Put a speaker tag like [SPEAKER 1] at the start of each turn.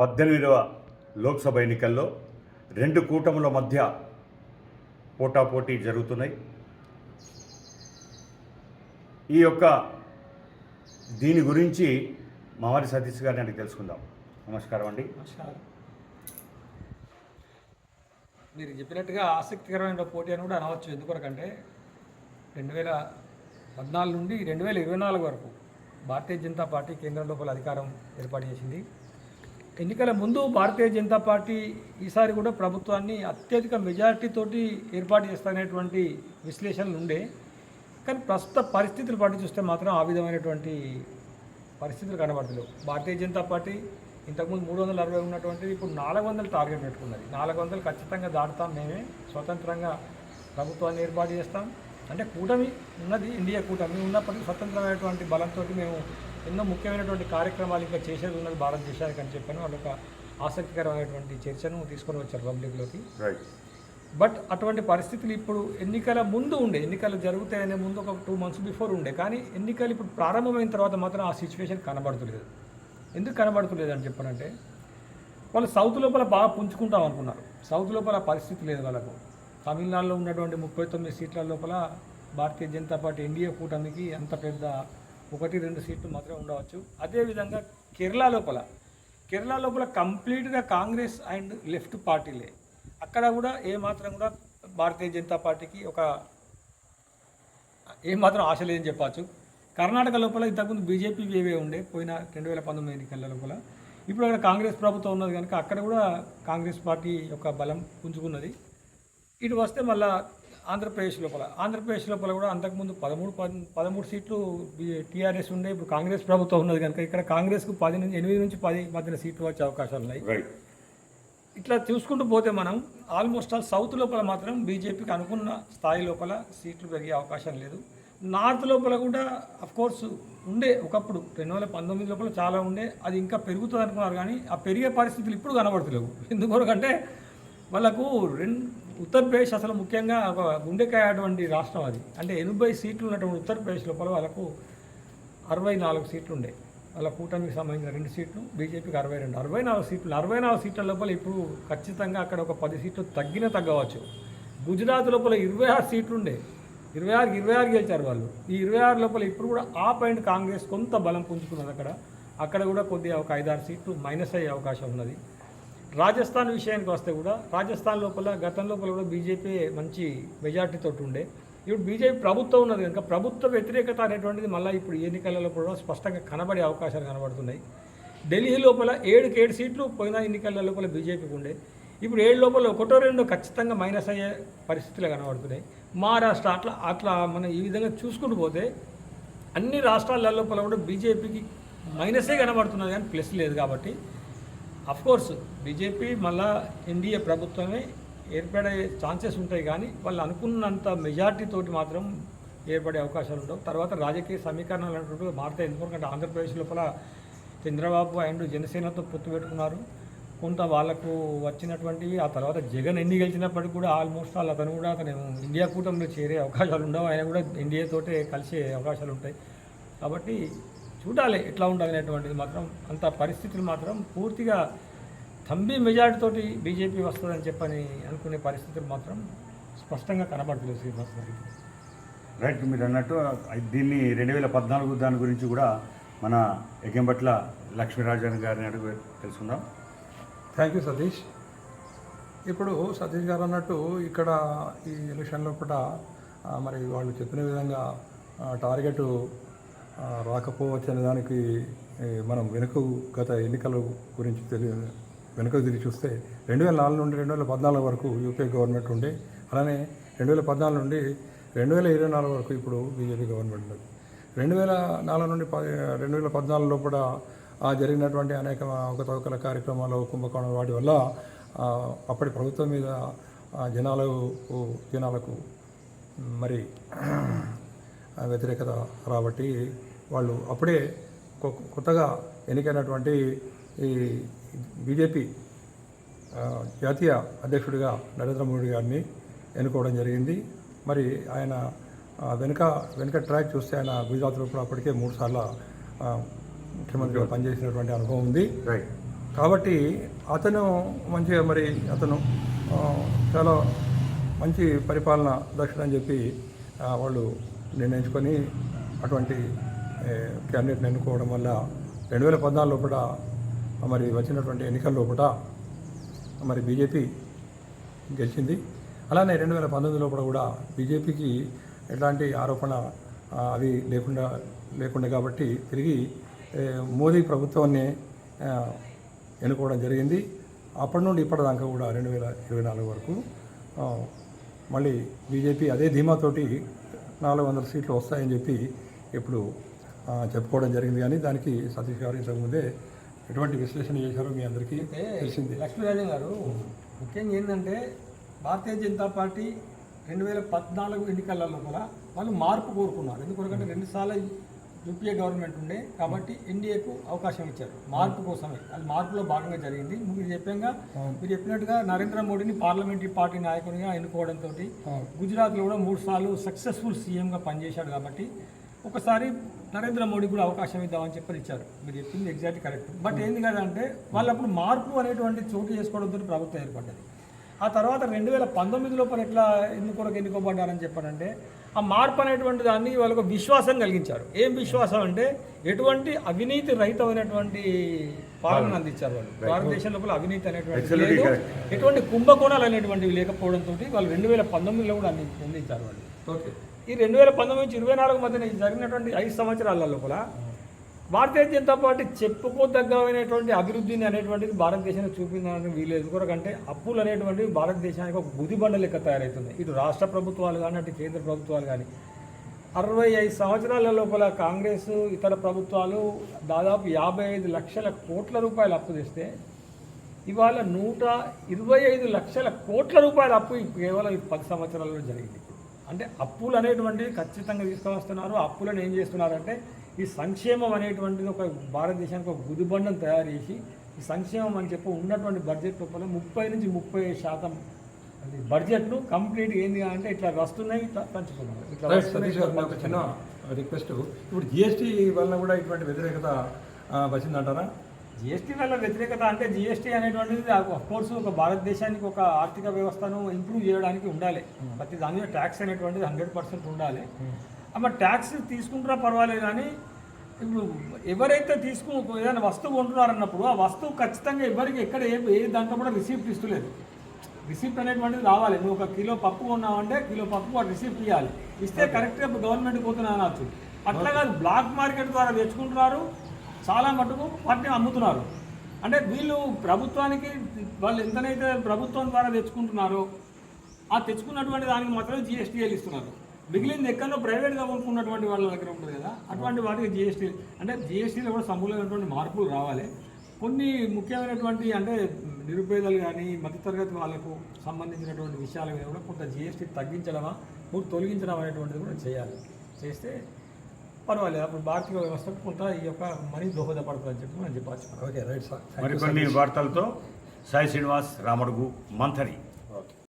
[SPEAKER 1] పద్దెనిమిదవ లోక్సభ ఎన్నికల్లో రెండు కూటముల మధ్య పోటాపోటీ జరుగుతున్నాయి. ఈ యొక్క దీని గురించి మావారి సతీష్ గారిని అడిగి తెలుసుకుందాం. నమస్కారం అండి.
[SPEAKER 2] నమస్కారం. మీరు చెప్పినట్టుగా ఆసక్తికరమైన పోటీ అని కూడా అనవచ్చు. ఎందుకొరకంటే రెండు వేల పద్నాలుగు నుండి రెండు వేల ఇరవై నాలుగు వరకు భారతీయ జనతా పార్టీ కేంద్రం లోపల అధికారం ఏర్పాటు చేసింది. ఎన్నికల ముందు భారతీయ జనతా పార్టీ ఈసారి కూడా ప్రభుత్వాన్ని అత్యధిక మెజారిటీతోటి ఏర్పాటు చేస్తానేటువంటి విశ్లేషణలు ఉండే. కానీ ప్రస్తుత పరిస్థితులు బట్టి చూస్తే మాత్రం ఆ విధమైనటువంటి పరిస్థితులు కనబడతలేవు. భారతీయ జనతా పార్టీ ఇంతకుముందు మూడు వందల అరవై ఉన్నటువంటిది ఇప్పుడు నాలుగు వందలు టార్గెట్ పెట్టుకున్నది. నాలుగు వందలు ఖచ్చితంగా దాటుతాం మేమే. స్వతంత్రంగా ప్రభుత్వాన్ని ఏర్పాటు చేస్తాం. అంటే కూటమి ఉన్నది ఇండియా కూటమి ఉన్నప్పటికీ స్వతంత్రమైనటువంటి బలంతో మేము ఎన్నో ముఖ్యమైనటువంటి కార్యక్రమాలు ఇంకా చేసేది ఉన్నది భారతదేశానికి అని చెప్పని. వాళ్ళు ఒక ఆసక్తికరమైనటువంటి చర్చను తీసుకొని వచ్చారు పబ్లిక్లోకి
[SPEAKER 1] రైట్
[SPEAKER 2] బట్ అటువంటి పరిస్థితులు ఇప్పుడు ఎన్నికల ముందు ఉండే ఎన్నికలు జరుగుతాయనే ముందు ఒక టూ మంత్స్ బిఫోర్ ఉండే. కానీ ఎన్నికలు ఇప్పుడు ప్రారంభమైన తర్వాత మాత్రం ఆ సిచ్యువేషన్ కనబడుతులేదు. ఎందుకు కనబడుతులేదు అని చెప్పానంటే వాళ్ళు సౌత్ లోపల బాగా పుంజుకుంటాం అనుకున్నారు. సౌత్ లోపల పరిస్థితి లేదు వాళ్ళకు. తమిళనాడులో ఉన్నటువంటి ముప్పై తొమ్మిది సీట్ల లోపల భారతీయ జనతా పార్టీ ఎన్డీఏ కూటమికి అంత పెద్ద ఒకటి రెండు సీట్లు మాత్రమే ఉండవచ్చు. అదేవిధంగా కేరళ లోపల కేరళ లోపల కంప్లీట్గా కాంగ్రెస్ అండ్ లెఫ్ట్ పార్టీలే. అక్కడ కూడా ఏ మాత్రం కూడా భారతీయ జనతా పార్టీకి ఒక ఏ మాత్రం ఆశ లేదని చెప్పచ్చు. కర్ణాటక లోపల ఇంతకుముందు బీజేపీ వేవే ఉండే పోయిన రెండు వేల పంతొమ్మిది ఎన్నికల లోపల. ఇప్పుడు అక్కడ కాంగ్రెస్ ప్రభుత్వం ఉన్నది కనుక అక్కడ కూడా కాంగ్రెస్ పార్టీ యొక్క బలం పుంజుకున్నది. ఇటు వస్తే మళ్ళా ఆంధ్రప్రదేశ్ లోపల. ఆంధ్రప్రదేశ్ లోపల కూడా అంతకుముందు పదమూడు పద్- పదమూడు సీట్లు టీఆర్ఎస్ ఉండే ఇప్పుడు కాంగ్రెస్ ప్రభుత్వం ఉన్నది కనుక ఇక్కడ కాంగ్రెస్కు పది నుంచి ఎనిమిది నుంచి పది మధ్యన సీట్లు వచ్చే అవకాశాలు ఉన్నాయి. ఇట్లా చూసుకుంటూ పోతే మనం ఆల్మోస్ట్ ఆల్ సౌత్ లోపల మాత్రం బీజేపీకి అనుకున్న స్థాయి లోపల సీట్లు పెరిగే అవకాశం లేదు. నార్త్ లోపల కూడా అఫ్ కోర్స్ ఉండే ఒకప్పుడు. రెండు వేల పంతొమ్మిది లోపల చాలా ఉండే అది ఇంకా పెరుగుతుంది అనుకున్నారు కానీ ఆ పెరిగే పరిస్థితులు ఇప్పుడు కనబడతలేవు. ఎందుకొరకంటే వాళ్ళకు రెండు ఉత్తరప్రదేశ్ అసలు ముఖ్యంగా ఒక గుండెకాయ అటువంటి రాష్ట్రం అది. అంటే ఎనభై సీట్లు ఉన్నటువంటి ఉత్తరప్రదేశ్ లోపల వాళ్ళకు అరవై నాలుగు సీట్లు ఉండే. వాళ్ళ కూటమికి సంబంధించిన రెండు సీట్లు బీజేపీకి అరవై రెండు. అరవై నాలుగు సీట్లు అరవై నాలుగు సీట్ల లోపల ఇప్పుడు ఖచ్చితంగా అక్కడ ఒక పది సీట్లు తగ్గిన తగ్గవచ్చు. గుజరాత్ లోపల ఇరవై ఆరు సీట్లు ఉండే. ఇరవై ఆరుకి ఇరవై ఆరు గెలిచారు వాళ్ళు. ఈ ఇరవై ఆరు లోపల ఇప్పుడు కూడా ఆ పాయింట్ కాంగ్రెస్ కొంత బలం పుంజుకున్నది అక్కడ. అక్కడ కూడా కొద్దిగా ఒక ఐదారు సీట్లు మైనస్ అయ్యే అవకాశం ఉన్నది. రాజస్థాన్ విషయానికి వస్తే కూడా రాజస్థాన్ లోపల గతం లోపల కూడా బీజేపీ మంచి మెజార్టీతో ఉండే. ఇప్పుడు బీజేపీ ప్రభుత్వం ఉన్నది కనుక ప్రభుత్వ వ్యతిరేకత అనేటువంటిది మళ్ళీ ఇప్పుడు ఎన్నికలలో కూడా స్పష్టంగా కనబడే అవకాశాలు కనబడుతున్నాయి. ఢిల్లీ లోపల ఏడుకి ఏడు సీట్లు పోయిన ఎన్నికల లోపల బీజేపీకి ఉండే. ఇప్పుడు ఏడు లోపల ఒకటో రెండో ఖచ్చితంగా మైనస్ అయ్యే పరిస్థితులు కనబడుతున్నాయి. మహారాష్ట్ర అట్లా అట్లా మనం ఈ విధంగా చూసుకుంటూ పోతే అన్ని రాష్ట్రాల లోపల కూడా బీజేపీకి మైనసే కనబడుతున్నది కానీ ప్లస్ లేదు కాబట్టి కోర్స్ బీజేపీ మళ్ళా ఎన్డీఏ ప్రభుత్వమే ఏర్పడే ఛాన్సెస్ ఉంటాయి కానీ వాళ్ళు అనుకున్నంత మెజార్టీతోటి మాత్రం ఏర్పడే అవకాశాలు ఉండవు. తర్వాత రాజకీయ సమీకరణాలు అంటుంటే మారుతాయి. ఎందుకంటే ఆంధ్రప్రదేశ్ లోపల చంద్రబాబు అండ్ జనసేనతో పొత్తు పెట్టుకున్నారు. కొంత వాళ్ళకు వచ్చినటువంటి ఆ తర్వాత జగన్ ఎన్ని గెలిచినప్పటికీ కూడా ఆల్మోస్ట్ ఆల్ అతను కూడా అతను ఇండియా కూటమిలో చేరే అవకాశాలు ఉండవు. ఆయన కూడా ఎన్డీఏ కలిసే అవకాశాలు ఉంటాయి. కాబట్టి చూడాలి ఎట్లా ఉండాలి అనేటువంటిది మాత్రం అంత పరిస్థితులు మాత్రం పూర్తిగా తంబి మెజార్టీ తోటి బీజేపీ వస్తుందని చెప్పని అనుకునే పరిస్థితులు మాత్రం స్పష్టంగా కనబడలేదు శ్రీనివాస్ గారికి.
[SPEAKER 1] రైట్ మీరు అన్నట్టు దీన్ని రెండు వేల పద్నాలుగు దాని గురించి కూడా మన ఎగ్గంపట్ల లక్ష్మీరాజన్ గారిని అడుగు తెలుసుకుందాం.
[SPEAKER 3] థ్యాంక్ యూ సతీష్ ఇప్పుడు సతీష్ గారు అన్నట్టు ఇక్కడ ఈ ఎలక్షన్లో కూడా మరి వాళ్ళు చెప్పిన విధంగా టార్గెట్ రాకపోవచ్చనే దానికి మనం వెనుక గత ఎన్నికల గురించి తెలియ వెనుక తిరిగి చూస్తే రెండు వేల నాలుగు నుండి రెండు వేల పద్నాలుగు వరకు యూపీఏ గవర్నమెంట్ ఉండే అలానే రెండు వేల పద్నాలుగు నుండి రెండు వేల ఇరవై నాలుగు వరకు ఇప్పుడు బీజేపీ గవర్నమెంట్ ఉన్నది. రెండు వేల నాలుగు నుండి రెండు వేల పద్నాలుగులో కూడా జరిగినటువంటి అనేక అవకతవకల కార్యక్రమాలు కుంభకోణం వాటి వల్ల అప్పటి ప్రభుత్వం మీద జనాలు జనాలకు మరి వ్యతిరేకత రాబట్టి వాళ్ళు అప్పుడే కొత్తగా ఎన్నికైనటువంటి ఈ బీజేపీ జాతీయ అధ్యక్షుడిగా నరేంద్ర మోడీ గారిని ఎన్నుకోవడం జరిగింది. మరి ఆయన వెనుక వెనుక ట్రాక్ చూస్తే ఆయన గుజరాత్లో కూడా అప్పటికే మూడు సార్లు ముఖ్యమంత్రిగా పనిచేసినటువంటి అనుభవం ఉంది.
[SPEAKER 1] రైట్
[SPEAKER 3] కాబట్టి అతను మంచిగా మరి అతను చాలా మంచి పరిపాలన దక్షుడు అని చెప్పి వాళ్ళు నిర్ణయించుకొని అటువంటి క్యాండిడేట్ని ఎన్నుకోవడం వల్ల రెండు వేల పద్నాలుగు లోపల మరి వచ్చినటువంటి ఎన్నికల లోపల మరి బీజేపీ గెలిచింది. అలానే రెండు వేల పంతొమ్మిది లోపల కూడా బీజేపీకి ఎలాంటి ఆరోపణ అవి లేకుండా లేకుండా కాబట్టి తిరిగి మోదీ ప్రభుత్వాన్ని ఎన్నుకోవడం జరిగింది. అప్పటి నుండి ఇప్పటిదాకా కూడా రెండు వేల ఇరవై నాలుగు వరకు మళ్ళీ బీజేపీ అదే ధీమాతోటి నాలుగు వందల సీట్లు వస్తాయని చెప్పి ఇప్పుడు చెప్పుకోవడం జరిగింది. కానీ దానికి సతీష్ గారు ఇంతకుముందే ఎటువంటి విశ్లేషణ చేశారో మీ అందరికీ తెలిసింది.
[SPEAKER 2] లక్ష్మీరాజన్ గారు ముఖ్యంగా ఏంటంటే భారతీయ జనతా పార్టీ రెండు వేల పద్నాలుగు ఎన్నికల లోపల వాళ్ళు మార్పు కోరుకున్నారు. ఎందుకంటే రెండుసార్లు యూపీఏ గవర్నమెంట్ ఉండే కాబట్టి ఎన్డీఏకు అవకాశం ఇచ్చారు. మార్పు కోసమే. అది మార్పులో భాగంగా జరిగింది. మీరు చెప్పాక మీరు చెప్పినట్టుగా నరేంద్ర మోడీని పార్లమెంటరీ పార్టీ నాయకునిగా ఎన్నుకోవడంతో గుజరాత్లో కూడా మూడు సార్లు సక్సెస్ఫుల్ సీఎంగా పనిచేశాడు కాబట్టి ఒకసారి నరేంద్ర మోడీ కూడా అవకాశం ఇద్దామని చెప్పని ఇచ్చారు. మీరు చెప్పింది ఎగ్జాక్ట్ కరెక్ట్ బట్ ఏంది కదా అంటే వాళ్ళు అప్పుడు మార్పు అనేటువంటి చోటు చేసుకోవడంతో ప్రభుత్వం ఏర్పడ్డది. ఆ తర్వాత రెండు వేల పంతొమ్మిది లోపల ఎట్లా ఎన్నుకోరకు ఎన్నుకోబడ్డారని చెప్పారంటే ఆ మార్పు అనేటువంటి దాన్ని వాళ్ళకు విశ్వాసం కలిగించారు. ఏం విశ్వాసం అంటే ఎటువంటి అవినీతి రహితమైనటువంటి పాలన అందించారు వాళ్ళు. భారతదేశం లోపల అవినీతి అనేటువంటి లేదు. ఎటువంటి కుంభకోణాలు అనేటువంటివి లేకపోవడంతో వాళ్ళు రెండు వేల పంతొమ్మిదిలో కూడా అంది అందించారు వాళ్ళు.
[SPEAKER 3] ఓకే
[SPEAKER 2] ఈ రెండు వేల పంతొమ్మిది నుంచి ఇరవై నాలుగు మధ్యన జరిగినటువంటి ఐదు సంవత్సరాల లోపల భారతీయ జనతా పార్టీ చెప్పుకోదగ్గమైనటువంటి అభివృద్ధిని అనేటువంటిది భారతదేశానికి చూపించడానికి వీలేదు ఎందుకంటే అప్పులు అనేటువంటివి భారతదేశానికి ఒక గుదిబండ లెక్క తయారవుతుంది ఇటు రాష్ట్ర ప్రభుత్వాలు కానీ అటు కేంద్ర ప్రభుత్వాలు కానీ అరవై ఐదు సంవత్సరాల లోపల కాంగ్రెస్ ఇతర ప్రభుత్వాలు దాదాపు యాభై ఐదు లక్షల కోట్ల రూపాయలు అప్పు తెస్తే ఇవాళ నూట ఇరవై ఐదు లక్షల కోట్ల రూపాయల అప్పు కేవలం ఈ పది సంవత్సరాల్లో జరిగింది. అంటే అప్పులు అనేటువంటివి ఖచ్చితంగా తీసుకొస్తున్నారు వస్తున్నారు అప్పులను ఏం చేస్తున్నారంటే ఈ సంక్షేమం అనేటువంటిది ఒక భారతదేశానికి ఒక గుదిబండం తయారు చేసి ఈ సంక్షేమం అని చెప్పి ఉన్నటువంటి బడ్జెట్ లోపల ముప్పై నుంచి ముప్పై శాతం అది బడ్జెట్ను కంప్లీట్ ఏంది అంటే ఇట్లా వస్తున్నాయి ఇట్లా
[SPEAKER 3] సతీష్ గారు నాకు చిన్న రిక్వెస్ట్. ఇప్పుడు జిఎస్టీ వలన కూడా ఇటువంటి వ్యతిరేకత వచ్చిందంటారా?
[SPEAKER 2] జిఎస్టీ వల్ల వ్యతిరేకత అంటే జిఎస్టీ అనేటువంటిది కోర్స్ ఒక భారతదేశానికి ఒక ఆర్థిక వ్యవస్థను ఇంప్రూవ్ చేయడానికి ఉండాలి. ప్రతి దాని మీద ట్యాక్స్ అనేటువంటిది హండ్రెడ్ పర్సెంట్ ఉండాలి. అమ్మ ట్యాక్స్ తీసుకుంటున్నా పర్వాలేదు కానీ ఇప్పుడు ఎవరైతే తీసుకు ఏదైనా వస్తువు కొంటున్నారన్నప్పుడు ఆ వస్తువు ఖచ్చితంగా ఎవరికి ఎక్కడ ఏ ఏ దాంట్లో కూడా రిసీప్ట్ ఇస్తలేదు. రిసిప్ట్ అనేటువంటిది రావాలి. నువ్వు ఒక కిలో పప్పు కొన్నావంటే కిలో పప్పు వాడు రిసిప్ట్ ఇవ్వాలి ఇస్తే కరెక్ట్గా గవర్నమెంట్ పోతున్నా అనొచ్చు. అట్లా కాదు బ్లాక్ మార్కెట్ ద్వారా తెచ్చుకుంటున్నారు. చాలా మటుకు వాటిని అమ్ముతున్నారు. అంటే వీళ్ళు ప్రభుత్వానికి వాళ్ళు ఎంతనైతే ప్రభుత్వం ద్వారా తెచ్చుకుంటున్నారో ఆ తెచ్చుకున్నటువంటి దానికి మాత్రమే జిఎస్టీలు ఇస్తున్నారు. మిగిలింది ఎక్కడో ప్రైవేట్గా కొనుక్కున్నటువంటి వాళ్ళ దగ్గర ఉంటుంది కదా అటువంటి వాటికి జిఎస్టీ అంటే జిఎస్టీలో కూడా సమూలమైనటువంటి మార్పులు రావాలి. కొన్ని ముఖ్యమైనటువంటి అంటే నిరుపేదలు కానీ మధ్యతరగతి వాళ్ళకు సంబంధించినటువంటి విషయాల మీద కూడా కొంత జిఎస్టీ తగ్గించడమా మూడు తొలగించడం అనేటువంటిది కూడా చేయాలి. చేస్తే పర్వాలేదు. అప్పుడు భారతీయ వ్యవస్థకు కొంత ఈ యొక్క మనీ దోహదపడుతుందని చెప్పి మనం చెప్పచ్చు
[SPEAKER 3] ఓకే రైట్ సార్
[SPEAKER 1] మరికొన్ని వార్తలతో సాయి శ్రీనివాస్ రామడుగు మంథరి.